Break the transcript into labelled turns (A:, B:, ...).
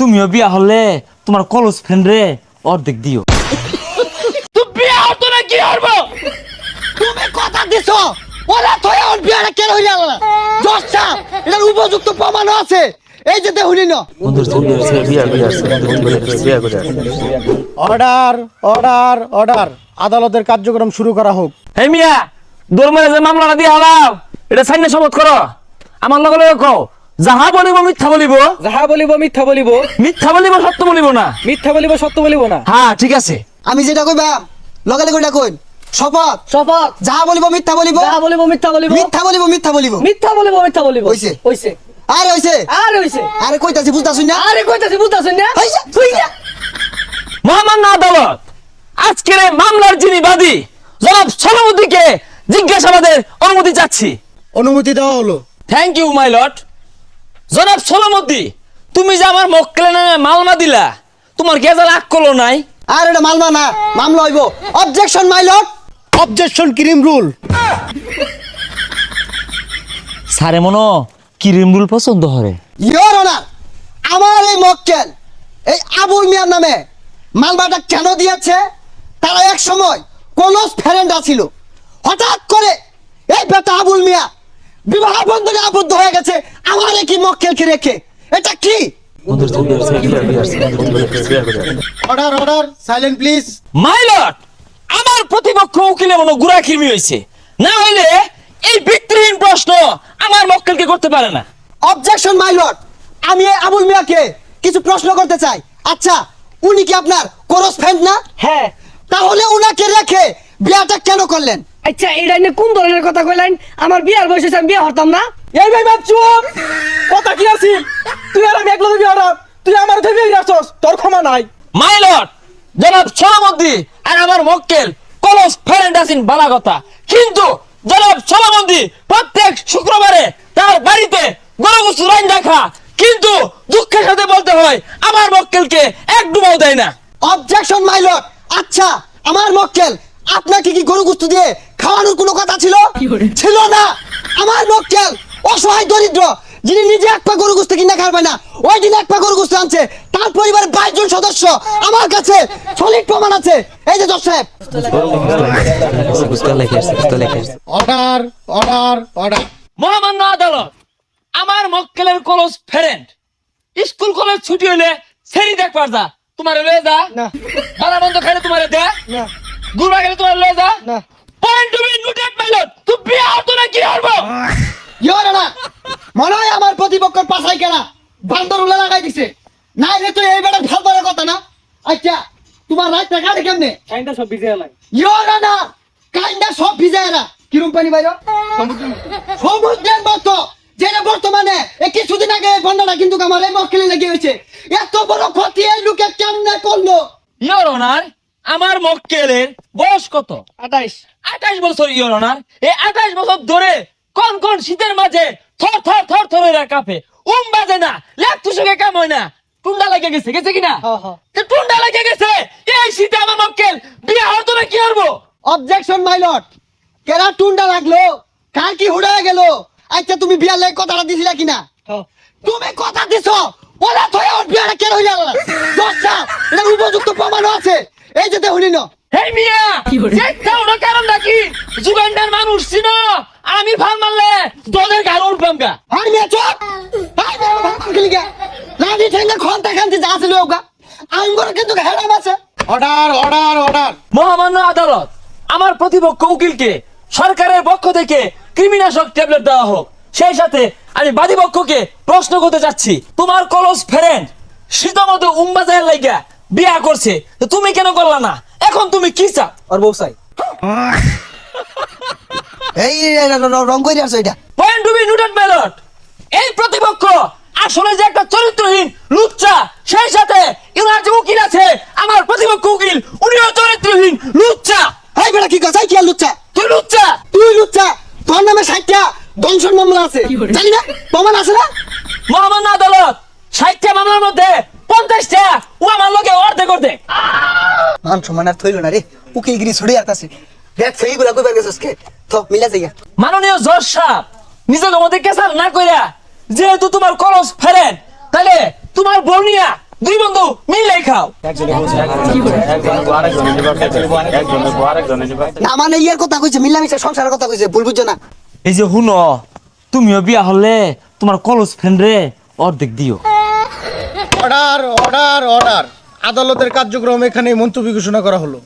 A: তুমিও বিয়া হলে তোমার কলেজ ফ্রেন্ড রে অর্ধেক দিও।
B: তুই বিয়া হতো না কি হব তুমি কথা দিছো। ওরা তো এখন বিয়াটা কেন হইলে আলাদা? দশটা এটার উপযুক্ত আছে। এই যে দেহুনি না
C: অর্ডার অর্ডার অর্ডার। আদালতের কার্যক্রম শুরু করা হোক।
A: হে মিয়া দৌড় মেরে যে মামলাটা দিয়ে হলাও এটা সাইনে শপথ করো। আমার লগে লগে কও যাহা বলিব মিথ্যা বলিব।
D: যাহা বলিব মিথ্যা বলিব।
A: মিথ্যা বলিব সত্য বলিব না।
D: মিথ্যা বলিব সত্য বলিব না।
A: হ্যাঁ ঠিক আছে।
B: আমি যেটা কইবা লগে লগে ওটা কইন? শপথ।
D: শপথ।
B: যাহা বলিব মিথ্যা বলিব।
D: যাহা বলিব মিথ্যা বলিব।
B: মিথ্যা বলিব মিথ্যা বলিব।
D: মিথ্যা বলিব মিথ্যা বলিব।
B: হইছে।
D: হইছে।
B: আরে হইছে?
D: আর হইছে।
B: আরে কইতাছি বুঝতাছুন না?
D: আরে কইতাছি বুঝতাছেন না?
B: হইছে। হইছে।
A: মহামান্য আদালত আজকের এই মামলার যিনি বাদী জনাব সভাপতিকে জিজ্ঞাসাবাদের অনুমতি চাচ্ছি।
C: অনুমতি দেওয়া হলো।
A: থ্যাংক ইউ মাই লট জনাব সলামতি তুমি যে আমার মক্কেলের নামে মালমা দিলা তোমার গেজাল আক করল নাই।
B: আর এটা মালমা না মামলা হইব। অবজেকশন মাই লর্ড
C: অবজেকশন ক্রিম রুল
A: সারে মনো কিরিম রুল পছন্দ হরে?
B: ইয়োর অনার আমার এই মক্কেল এই আবুল মিয়ার নামে মালবাটা কেন দিয়েছে? তারা এক সময় কোন ফ্রেন্ড ছিল হঠাৎ করে এই বেটা আবুল মিয়া বিবাহ বন্ধনে আবদ্ধ হয়ে গেছে। আমার কি মক্কেলকে রেখে? এটা কি?
C: Order order silent please
A: my lord আমার প্রতিপক্ষ উকিলে মনো গুড়া হয়েছে না হইলে এই ভিত্তিহীন প্রশ্ন আমার মক্কেলকে করতে পারে না।
B: অবজেকশন মাই লর্ড আমি এই আবুল মিয়াকে কিছু প্রশ্ন করতে চাই। আচ্ছা উনি কি আপনার কোরস ফ্রেন্ড না?
D: হ্যাঁ।
B: তাহলে বিয়াটা কেন করলেন?
D: আচ্ছা এটা নিয়ে কোন ধরনের কথা কইলেন? আমার বিয়ার বয়সে আমি বিয়া হতাম না।
E: এই ভাই বাপ চুপ! কথা কি আছি? তুই আর আমি একলা দিবি হঠাৎ তুই আমার থেকে আসছস তোর ক্ষমা নাই।
A: মাই লট জনাব সলামতি আর আমার মক্কেল কলস ফ্রেন্ড আছেন বালা কথা কিন্তু জনাব সলামতি প্রত্যেক শুক্রবারে তার বাড়িতে গরু গুছু রাইন দেখা। কিন্তু দুঃখের সাথে বলতে হয় আমার মক্কেলকে এক ডুবাও দেয় না।
B: অবজেকশন মাই লর্ড আচ্ছা আমার মক্কেল আপনাকে কি গরু গুস্তু দিয়ে খাওয়ানোর কোনো কথা ছিল? ছিল না। আমার মক্কেল অসহায় দরিদ্র যিনি নিজে এক পা গরু গুস্ত কিনা খাবে না ওই দিন এক পা গরু গুস্ত আনছে। তার পরিবারের বাইশ জন সদস্য আমার কাছে সলিড প্রমাণ আছে। এই যে দশ সাহেব।
C: অর্ডার অর্ডার অর্ডার
A: মহামান্য আদালত আমার মক্কেলের কলস ফ্রেন্ড স্কুল কলেজ ছুটি হলে সেরি দেখ পারদা তোমার লয়ে যা।
D: না।
A: মন্দ খাইলে তোমার দে।
D: না।
A: গুরবা গেলে তোমার লয়ে যা।
D: না।
A: Point to be noted pilot তুই বিয়া হতো না কি হব
B: ইয়োর না মনে হয় আমার প্রতিপক্ষের পাশাই কেনা। বান্দর উলে লাগাই দিছে। না রে তুই এই বেটা ভালো বড় কথা না? আচ্ছা তোমার রাত টাকা কেমনে?
D: কাইন্ডা সব বিজে এলাই
B: ইয়োর না কাইন্ডা সব ভিজায় না কিরম পানি বাইর? সমুদ্রের মতো যেটা বর্তমানে এই কিছুদিন আগে এই বন্যাটা কিন্তু আমার এই মক্কেলে লেগে হয়েছে। এত বড় ক্ষতি এই লোকে কেমনে করল?
A: ইয়োর অনার আমার মক্কেলের বয়স কত?
D: আঠাইশ।
A: আঠাইশ বছর ইয়োর অনার। এই আঠাশ বছর ধরে কোন কোন শীতের মাঝে থর থর থর থর কাঁপে। উম বাজে না লেপ তুষকে কাম হয় না। টুন্ডা লাগে গেছে গেছে কিনা। তো টুন্ডা লাগে গেছে। এই শীতে আমার মক্কেল বিয়া হতো না কি হব
B: অবজেকশন মাই লর্ড কেরা টুন্ডা লাগল? কার কি হুড়া গেল? আচ্ছা তুমি বিয়ার লেগে কথাটা দিছিলা কিনা। তুমি কথা দিছো? ওরা তো ওর বিয়াটা কেন হইলা দশটা এটা উপযুক্ত প্রমাণও আছে। এই যে দেহুনি না
A: মিয়া কারণ নাকি? যুগান্ডার মানুষ ছিল আমি ভালো মারলে দলের গাড়ি উঠবাম গা।
B: আর মেয়ে চুপ! আর মেয়ে ভালো খেলি গে। লাঠি ঠেঙ্গে খন্তা খান্তি যা ছিল ওগা। আঙ্গুর কিন্তু হেরাম আছে।
C: Order order order.
A: মহামান্য আদালত আমার প্রতিপক্ষ উকিলকে সরকারের পক্ষ থেকে কৃমিনাশক ট্যাবলেট দেওয়া হোক। সেই সাথে আমি বাদী পক্ষকে প্রশ্ন করতে চাচ্ছি তোমার কলস ফ্রেন্ড শীতমতো উম্বাজায়ের লাইগা বিয়া করছে। তো তুমি কেন করলা না? এখন তুমি কি চাও
D: আর বউ চাই।
B: এই রং করে আসো এটা।
A: পয়েন্ট টু বি নোটেড ব্যালট এই প্রতিপক্ষ আসলে যে একটা চরিত্রহীন লুচ্চা সেই সাথে ইনার যে উকিল আছে। আমার প্রতিপক্ষ উকিল উনিও চরিত্রহীন লুচ্চা।
B: এই বেটা কি কথা কি লুচ্চা?
A: তুই লুচ্চা?
B: তুই লুচ্চা? তোর নামে ষাটটা দংশন মামলা আছে। জানি না প্রমাণ আছে না?
A: মহামান্য আদালত ষাটটা মামলার মধ্যে পঞ্চাশটা ও আমার লোকে অর্ধেক অর্ধেক।
B: মান সম্মান আর থইল না রে উকিলগিরি ছড়ে আসছে দেখ সেইগুলা কইবার গেছস কে? তো মিলা যাইয়া।
A: মাননীয় জজ সাহেব নিজের মধ্যে কেসাল না কইরা যেহেতু তোমার কলস ফেরেন তাহলে তোমার বর্ণিয়া দুই বন্ধু মিলাই খাও।
B: না মানে ইয়ের কথা কইছে মিলামিশা সংসারের কথা কইছে ভুল বুঝছ না?
A: এই যে শুনো, তুমিও বিয়া হলে তোমার কলেজ ফ্রেন্ড রে, অর্ধেক দিও।
C: Order order order. আদালতের কার্যক্রম এখানে মন্তব্য ঘোষণা করা হলো।